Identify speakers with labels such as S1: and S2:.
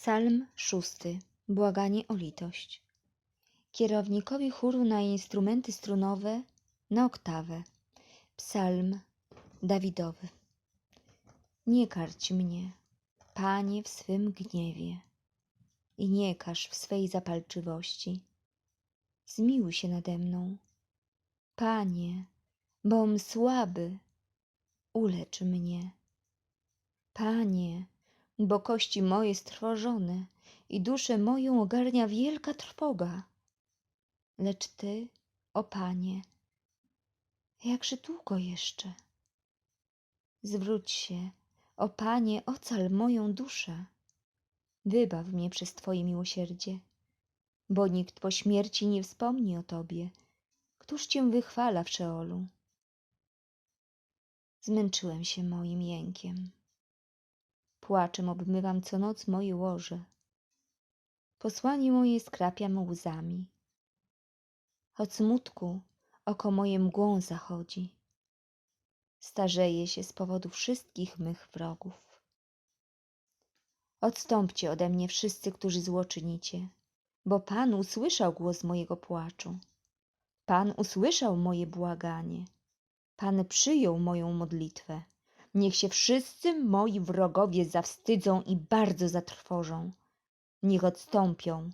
S1: Psalm szósty. Błaganie o litość. Kierownikowi chóru na instrumenty strunowe na oktawę. Psalm Dawidowy. Nie karć mnie, Panie, w swym gniewie i nie każ w swej zapalczywości. Zmiłuj się nade mną, Panie, bom słaby, ulecz mnie. Panie, bo kości moje strwożone i duszę moją ogarnia wielka trwoga. Lecz Ty, o Panie, jakże długo jeszcze? Zwróć się, o Panie, ocal moją duszę. Wybaw mnie przez Twoje miłosierdzie, bo nikt po śmierci nie wspomni o Tobie. Któż Cię wychwala w Szeolu? Zmęczyłem się moim jękiem. Płaczem obmywam co noc moje łoże. Posłanie moje skrapiam łzami. Od smutku oko moje mgłą zachodzi. Starzeję się z powodu wszystkich mych wrogów. Odstąpcie ode mnie wszyscy, którzy zło czynicie, bo Pan usłyszał głos mojego płaczu. Pan usłyszał moje błaganie. Pan przyjął moją modlitwę. Niech się wszyscy moi wrogowie zawstydzą i bardzo zatrwożą. Niech odstąpią